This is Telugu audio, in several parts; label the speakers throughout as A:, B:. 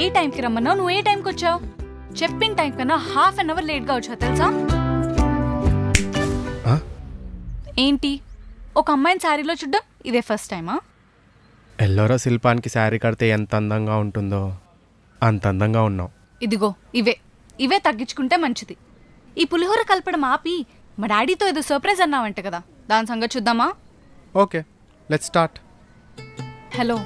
A: ఏ టైంకి రమ్మన్నావు? నువ్వు ఏ టైంకి వచ్చావు? చెప్పిన టైం కన్నా హాఫ్ అన్ అవర్ లేట్గా వచ్చా తెలుసా? ఏంటి? ఒక అమ్మాయిని శారీలో చూడ్డం? ఇదే ఫస్ట్ టైమా?
B: ఎల్లోరా శిల్పానికి శారీ కడితే ఎంత అందంగా ఉంటుందో అంత అందంగా ఉన్నావు.
A: ఇదిగో ఇవే. ఇవే తగ్గించుకుంటే మంచిది. ఈ పులిహోర కలపడం ఆపి మా డాడీతో ఏదో సర్ప్రైజ్ అన్నావంట కదా. దాని సంగతి చూద్దామా?
B: ఓకే లెట్ స్టార్ట్
A: హలో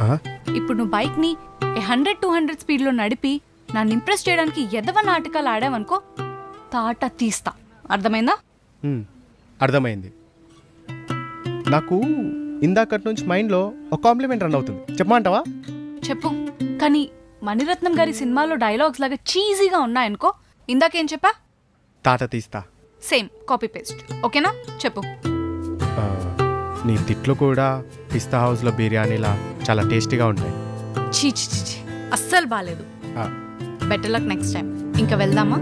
A: ఇప్పుడు నువ్వు బైక్ని హండ్రెడ్ టూ హండ్రెడ్ స్పీడ్లో నడిపి నన్ను ఇంప్రెస్ చేయడానికి ఎదవ నాటకాలు ఆడావనుకో తాట తీస్తా. అర్థమైందా?
B: అర్థమైంది. నాకు ఇందాకటి నుంచి మైండ్లో ఒక కాంప్లిమెంట్ రన్ అవుతుంది. చెప్పమంటావా?
A: చెప్పు. కానీ మణిరత్నం గారి సినిమాలో డైలాగ్స్ లాగా చీజీగా ఉన్నాయనుకో ఇందాకేం చెప్పా?
B: తాట తీస్తా.
A: సేమ్ కాపీ పేస్ట్ ఓకేనా? చెప్పు.
B: నీ తిట్లు కూడా పిస్తా హౌస్లో బిర్యానీలా చాలా టేస్టీగా ఉంటాయి.
A: చీ చీ చీ, చీ అస్సలు బాగాలేదు బెటర్ లక్ నెక్స్ట్ టైం ఇంకా వెళ్దామా?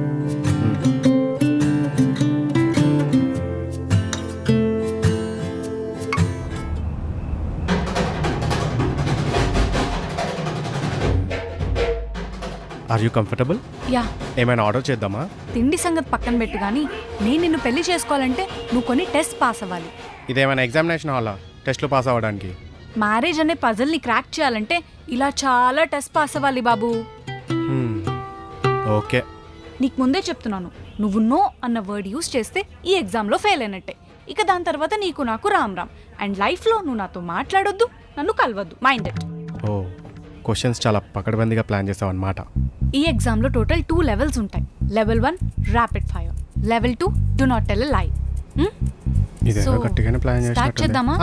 B: ఆర్ యూ కంఫర్టబుల్
A: యా
B: ఏమైనా ఆర్డర్ చేద్దామా?
A: తిండి సంగతి పక్కన పెట్టు కానీ నేను నిన్ను పెళ్ళి చేసుకోవాలంటే నువ్వు కొన్ని టెస్ట్ పాస్ అవ్వాలి.
B: ఇదేమైనా ఎగ్జామినేషన్ హాలా? టెస్ట్లో పాస్ అవ్వడానికి?
A: మ్యారేజ్ అనే పజల్ని క్రాక్ చేయాలంటే ఇలా చాలా టెస్ట్ పాస్ అవ్వాలి బాబు.
B: ఓకే
A: నీకు ముందే చెప్తున్నాను. నువ్వు నో అన్న వర్డ్ యూస్ చేస్తే ఈ ఎగ్జామ్లో ఫెయిల్ అయినట్టే. ఇక దాని తర్వాత నీకు నాకు రామ్ రామ్. అండ్ లైఫ్లో నువ్వు నాతో మాట్లాడొద్దు నన్ను కలవద్దు. మైండ్ ఇట్
B: ఓ క్వశ్చన్స్ చాలా పకడ్బందీగా ప్లాన్ చేసావు అనమాట
A: ఈ ఎగ్జామ్లో టోటల్ టూ లెవెల్స్ ఉంటాయి. Level one rapid fire level two do not tell lie
B: చేసినట్టుంది.
A: చేద్దామా?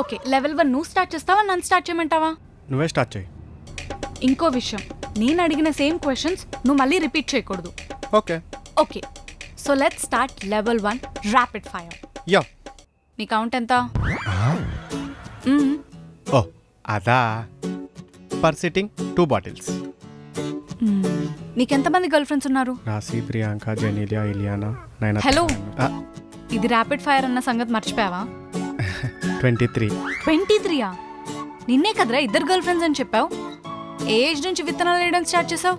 A: ఓకే లెవెల్ వన్ నువ్వు స్టార్ట్ చేస్తావా? నన్ను స్టార్ట్ చేయమంటావా?
B: నువ్వే స్టార్ట్ చేయి.
A: ఇంకో విషయం. నేను అడిగిన సేమ్ క్వశ్చన్స్ నువ్వు మళ్ళీ రిపీట్ చేయకూడదు.
B: Okay
A: okay so let start level one rapid fire
B: yeah
A: నీ కౌంట్ ఎంత? మ్మ్.
B: ఓ అదా. Per sitting two bottles.
A: నీకెంతమంది girl friends ఉన్నారు?
B: రాశి ప్రియాంక జెనీలియా ఇలియానా నైనా
A: Hello. ఇది ర్యాపిడ్ ఫైర్ అన్న సంగతి మర్చిపోయావా?
B: Twenty three.
A: ట్వంటీ త్రీయా? నిన్నే కదరా ఇద్దరు గర్ల్ ఫ్రెండ్స్ అని చెప్పావు? ఏ ఏజ్ నుంచి విత్తనాలు వేయడం స్టార్ట్ చేసావు?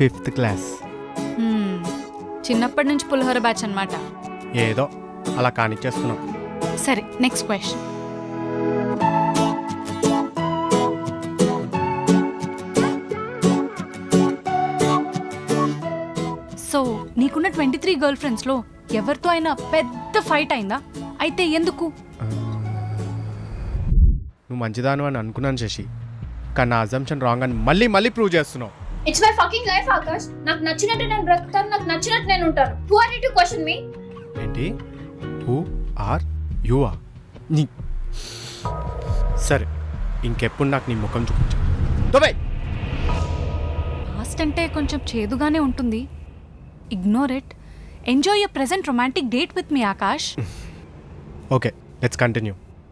B: Fifth class.
A: చిన్నప్పటి నుంచి పులిహోర బ్యాచ్ అన్నమాట.
B: ఏదో అలా కానిచ్చేస్తున్నాం
A: సరే నెక్స్ట్ క్వశ్చన్ సో నీకున్న ట్వంటీ త్రీ గర్ల్ ఫ్రెండ్స్లో ఎవరితో అయినా పెద్ద ఫైట్ అయిందా? అయితే ఎందుకు?
B: నువ్వు మంచిదాను అని అనుకున్నాను శశి. కానీ నా అజంప్షన్ రాంగ్ అని మళ్ళీ మళ్ళీ ప్రూవ్ చేస్తున్నావు.
C: It's my fucking life Akash నాకు నచ్చినట్టు నేను బ్రతుకుతాను నాకు నచ్చినట్టు నేను ఉంటాను. Who are you to question me
B: ఏంటి? హూ ఆర్ యువా నీ సరే ఇంకెప్పుడు నాకు నీ ముఖం చూపించు. దుబాయ్
A: పాస్ట్ అంటే కొంచెం చేదుగానే ఉంటుంది. Ignore it. Enjoy your present romantic date with me, Akash.
B: okay, let's continue.